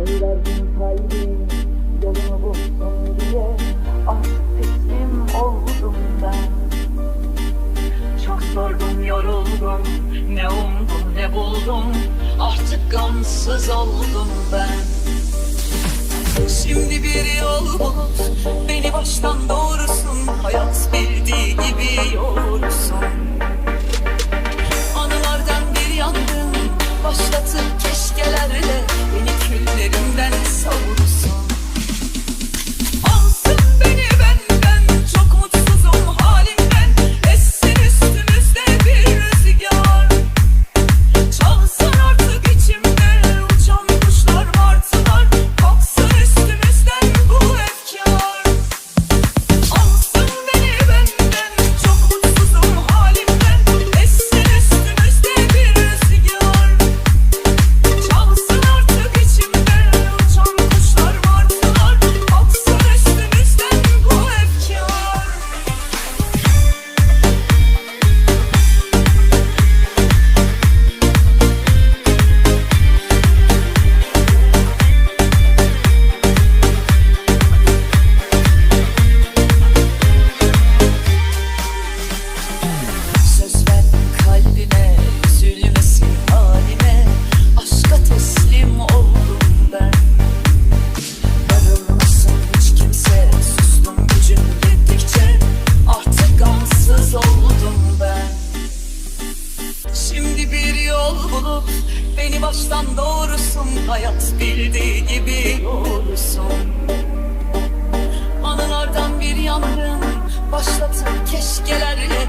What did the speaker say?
Koyuverdim kalbim yolunu bulsun diye Artık teslim oldum ben. Çok sordum yoruldum Ne umdum ne buldum Artık gamsız oldum ben. Şimdi bir yol bulup Beni baştan doğrusun Hayat bildiği gibi yoğursun oldum ben Şimdi bir yol bulup beni baştan doğrusun Hayat bildiği gibi yoğursun Anılardan bir yangın başlatıp keşkelerle